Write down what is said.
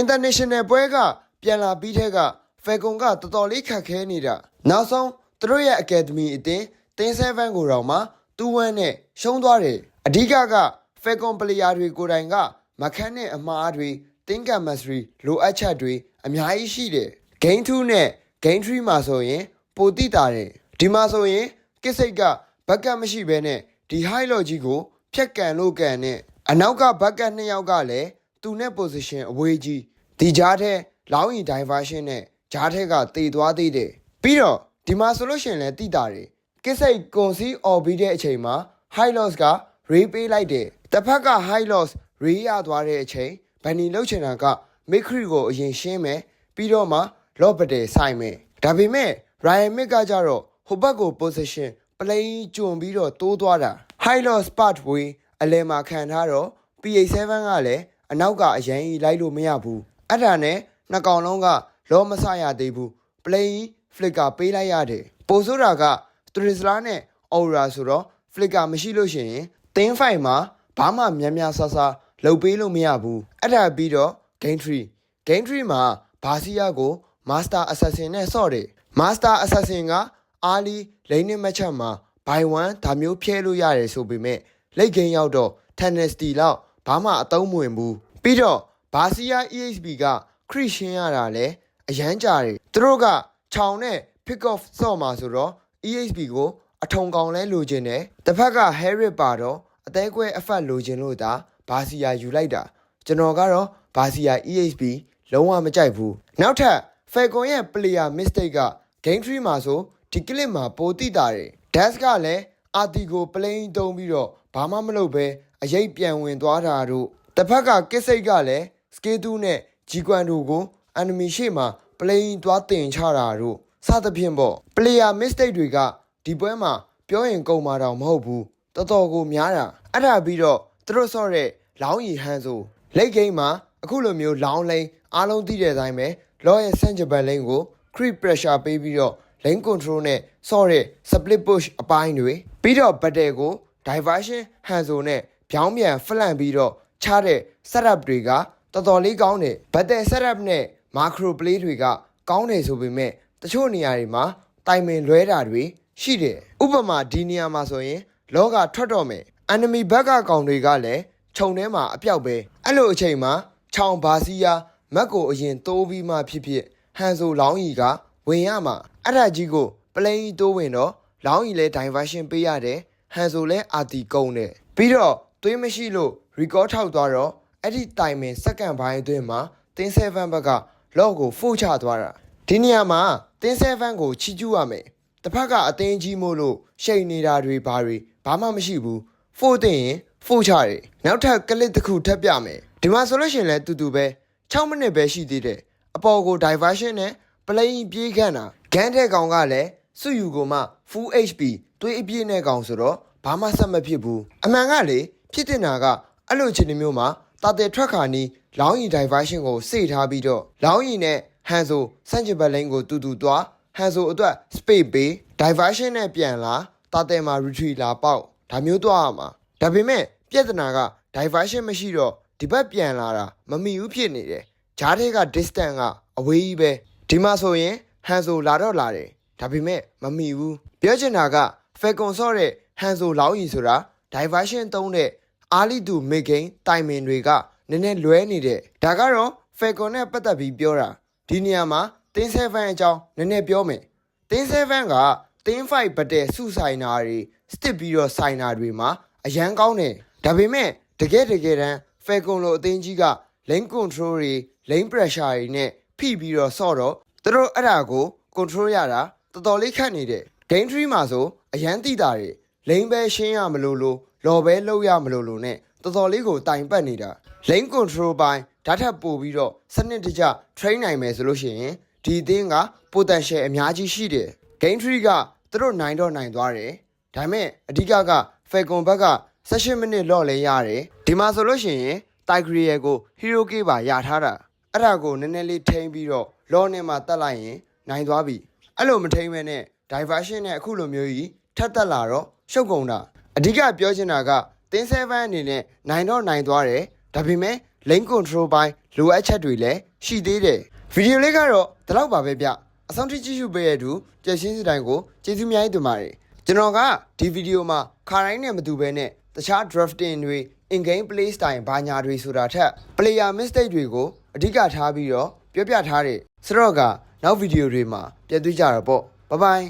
international ပွဲကပြန်လာပြီးတဲ့က Falcon ကတော်တော်လေးခက်ခဲနေတာနောက်ဆုံးသူတို့ရဲ့ academy အတင်းတင်း7ကိုတော့မှ2-1နဲ့ရှုံးသွားတယ်အဓိကက Falcon player တွေကိုယ်တိုင်ကမခန်းနဲ့အမှားတွေတင်းကမစရီလိုအပ်ချက်တွေအများကြီးရှိတယ် Game 2နဲ့ Game 3မှာဆိုရင်ပိုတိတာတယ်ဒီမှာဆိုရင်ကစ်စိတ်ကဘက်ကတ်မရှိဘဲနဲ့ဒီ high low ကြီးကိုဖြတ်ကန်လို့ကန်နဲ့အနောက်ကဘက်ကတ်နှစ်ယောက်ကလည်း သူနဲ့ position အဝေးကြီးဒီကြားထဲလောင်းရီ diversion နဲ့ကြားထဲကတေသွားသေးတယ်ပြီးတော့ဒီမှာဆိုလို့ရှိရင်လည်းတိတာတယ်ကစ်စိတ်ကွန်စီအော်ပြီးတဲ့အချိန်မှာ high loss က ray ပေးလိုက်တယ်တစ်ဖက်က high loss ray ရသွားတဲ့အချိန်ဘန်နီလှုပ်ချင်တာကမိခရီကိုအရင်ရှင်းမယ်ပြီးတော့မှလော့ပတယ်ဆိုင်မယ်ဒါပေမဲ့ Ryan Mick ကကြတော့ဟိုဘက်ကို position play ကျွံပြီးတော့တိုးသွားတာ high loss part way အလဲမှာခံထားတော့ PA7 ကလည်း အနောက်ကအရင်ကြီးလိုက်လို့မရဘူးအဲ့ဒါနဲ့နှစ်ကောင်လုံးကလောမဆရသေးဘူး play flicker ပေးလိုက်ရတယ်ပိုဆိုးတာက Trisla နဲ့ Aura ဆိုတော့ flicker မရှိလို့ရှိရင်တင်းဖိုင်မှာဘာမှများများဆဆလှုပ်ပေးလို့မရဘူးအဲ့ဒါပြီးတော့ game 3 game 3မှာဘာစီယာကို master assassin နဲ့ဆော့တယ် master assassin ကအာလီလိန်နဲ့မချက်မှာ by 1ဒါမျိုးဖြဲလို့ရတယ်ဆိုပေမဲ့လိတ်ဂိမ်းရောက်တော့ tenacity လောက် ဘာမှအသုံးမဝင်ဘူးပြီးတော့ဘာစီယာ EHB ကခရစ်ရှင်းရတာလဲအရန်ကြတယ်သူတို့ကခြောင်နဲ့ pick off ဆော့မှာဆိုတော့ EHB ကိုအထုံကောင်လဲလိုချင်တယ်တစ်ဖက်က Harry ပါတော့အသေးကွဲအဖတ်လိုချင်လို့ဒါဘာစီယာယူလိုက်တာကျွန်တော်ကတော့ဘာစီယာ EHB လုံးဝမကြိုက်ဘူးနောက်ထပ် Falcon ရဲ့ player mistake က game 3မှာဆိုဒီ clip မှာပိုတိတာတယ် Dash ကလည်းအာတီကို plane တုံးပြီးတော့ဘာမှမလုပ်ပဲ အရေးပြန်ဝင်သွားတာတို့တစ်ဖက်ကကစ်စိတ်ကလည်း scale 2နဲ့ G ကွမ်တို့ကို enemy ရှေ့မှာ plane သွားတင်ချတာတို့စသဖြင့်ပေါ့ player mistake တွေကဒီပွဲမှာပြောရင်ကုန်မှာတော့မဟုတ်ဘူးတော်တော်ကိုများတာအဲ့ဒါပြီးတော့သူတို့ဆော့တဲ့လောင်းရီဟန်ဆိုလက်ဂိမ်းမှာအခုလိုမျိုးလောင်းလိန်အားလုံးသိတဲ့အတိုင်းပဲလောရဲ့ဆန့်ကျင်ဘက်လိန်ကို creep pressure ပေးပြီးတော့ lane control နဲ့ဆော့တဲ့ split push အပိုင်းတွေပြီးတော့ battle ကို diversion ဟန်ဆိုနဲ့ ပြောင်းပြန် flank ပြီးတော့ချတဲ့ setup တွေကတော်တော်လေးကောင်းတယ် battle setup နဲ့ macro play တွေကကောင်းတယ်ဆိုပေမဲ့တချို့နေရာတွေမှာတိုင်ပင်လွဲတာတွေရှိတယ်ဥပမာဒီနေရာမှာဆိုရင် လောကထွက်တော့မယ် enemy ဘက်ကကောင်တွေကလည်းခြုံထဲမှာအပြောက်ပဲအဲ့လိုအချိန်မှာချောင်ဘာစီယာမက်ကိုအရင်တိုးပြီးမှဖြစ်ဖြစ်ဟန်ဆိုလောင်းကြီးကဝင်ရမှာအဲ့ဒါကြီးကိုပလိန်ကြီးတိုးဝင်တော့လောင်းကြီးလဲ diversion ပေးရတယ်ဟန်ဆိုလဲအာတီကုန်းတယ်ပြီးတော့ သွေးမရှိလို့ record ထောက်သွားတော့အဲ့ဒီတိုင်မင်စက္ကန့်ပိုင်းအတွင်းမှာတင်း7ဘက်ကလော့ကိုဖို့ချသွားတာဒီနေရာမှာတင်း7ကိုချီကျူးရမယ်တစ်ဖက်ကအတင်းကြီးမို့လို့ရှိန်နေတာတွေဘာတွေဘာမှမရှိဘူးဖို့တင်ရင်ဖို့ချတယ်နောက်ထပ်ကလစ်တစ်ခုထပ်ပြမယ်ဒီမှာဆိုလို့ရှိရင်လည်းတူတူပဲ6မိနစ်ပဲရှိသေးတယ်အပေါ်ကို diversion နဲ့ play ပြေးခန့်တာဂန်တဲ့ကောင်ကလည်းစုယူကိုမှ full HP သွေးအပြည့်နဲ့ကောင်ဆိုတော့ဘာမှဆက်မဖြစ်ဘူးအမှန်ကလေ ဖြစ်တင်တာကအဲ့လိုအခြေအနေမျိုးမှာတာတဲ့ထွက်ခါနီးလောင်းရီ diversion ကိုစေ့ထားပြီးတော့လောင်းရီနဲ့ဟန်ဆိုစန့်ကျင်ဘက်လိန်ကိုတူတူသွားဟန်ဆိုအတွက် space ပေး diversion နဲ့ပြန်လာတာတဲ့မှာ retreat လာပေါက်ဒါမျိုးသွားရမှာဒါပေမဲ့ပြဿနာက diversion မရှိတော့ဒီဘက်ပြန်လာတာမမီဘူးဖြစ်နေတယ်ဂျားထဲက distance ကအဝေးကြီးပဲဒီမှာဆိုရင်ဟန်ဆိုလာတော့လာတယ်ဒါပေမဲ့မမီဘူးပြောချင်တာက Falcon ဆော့တဲ့ဟန်ဆိုလောင်းကြီးဆိုတာ diversion သုံးတဲ့ အားလီတူ mid game တိုင်မင်တွေကနည်းနည်းလွဲနေတဲ့ဒါကတော့ Falcon နဲ့ပတ်သက်ပြီးပြောတာဒီနေရာမှာတင်း7အကြောင်းနည်းနည်းပြောမယ်တင်း7ကတင်း5ဘတ်တဲ့စုဆိုင်တာတွေစတစ်ပြီးတော့ဆိုင်တာတွေမှာအရန်ကောင်းတယ်ဒါပေမဲ့တကယ်တကယ်တမ်း Falcon လိုအသင်းကြီးက lane control တွေ lane pressure တွေနဲ့ဖိပြီးတော့ဆော့တော့သူတို့အဲ့ဒါကို control ရတာတော်တော်လေးခက်နေတယ် game 3မှာဆိုအရန်တိတာတွေ lane ပဲရှင်းရမလို့လို့ လော်ပဲလှုပ်ရမလို့လို့နဲ့တော်တော်လေးကိုတိုင်ပတ်နေတာ lane control ပိုင်းဓာတ်ထပ်ပို့ပြီးတော့စနစ်တကျ train နိုင်မယ်ဆိုလို့ရှိရင်ဒီအသင်းက potential အများကြီးရှိတယ် game 3ကသူတို့နိုင်တော့နိုင်သွားတယ်ဒါပေမဲ့အဓိကက Falcon ဘက်က18မိနစ်လော့လဲရတယ်ဒီမှာဆိုလို့ရှိရင် Tigreal ကို Hero K ပါရထားတာအဲ့ဒါကိုနည်းနည်းလေးထိန်းပြီးတော့လော့နဲ့မှတက်လိုက်ရင်နိုင်သွားပြီအဲ့လိုမထိန်းမဲနဲ့ diversion နဲ့အခုလိုမျိုးကြီးထပ်တက်လာတော့ရှုပ်ကုန်တာ အဓိကပြောချင်တာကတင်း7အနေနဲ့နိုင်တော့နိုင်သွားတယ်ဒါပေမဲ့ lane control ပိုင်းလိုအပ်ချက်တွေလည်းရှိသေးတယ်ဗီဒီယိုလေးကတော့ဒီလောက်ပါပဲဗျအဆုံးထိကြည့်ရှုပေးရတဲ့သူကြည့်ရှင်းစတိုင်းကိုကျေးဇူးများကြီးတင်ပါတယ်ကျွန်တော်ကဒီဗီဒီယိုမှာခါတိုင်းနဲ့မတူဘဲနဲ့တခြား drafting တွေ in game play style ဘာညာတွေဆိုတာထက် player mistake တွေကိုအဓိကထားပြီးတော့ပြောပြထားတယ်ဆိုတော့ကနောက်ဗီဒီယိုတွေမှာပြန်တွေ့ကြတော့ပေါ့ဘိုင်ဘိုင်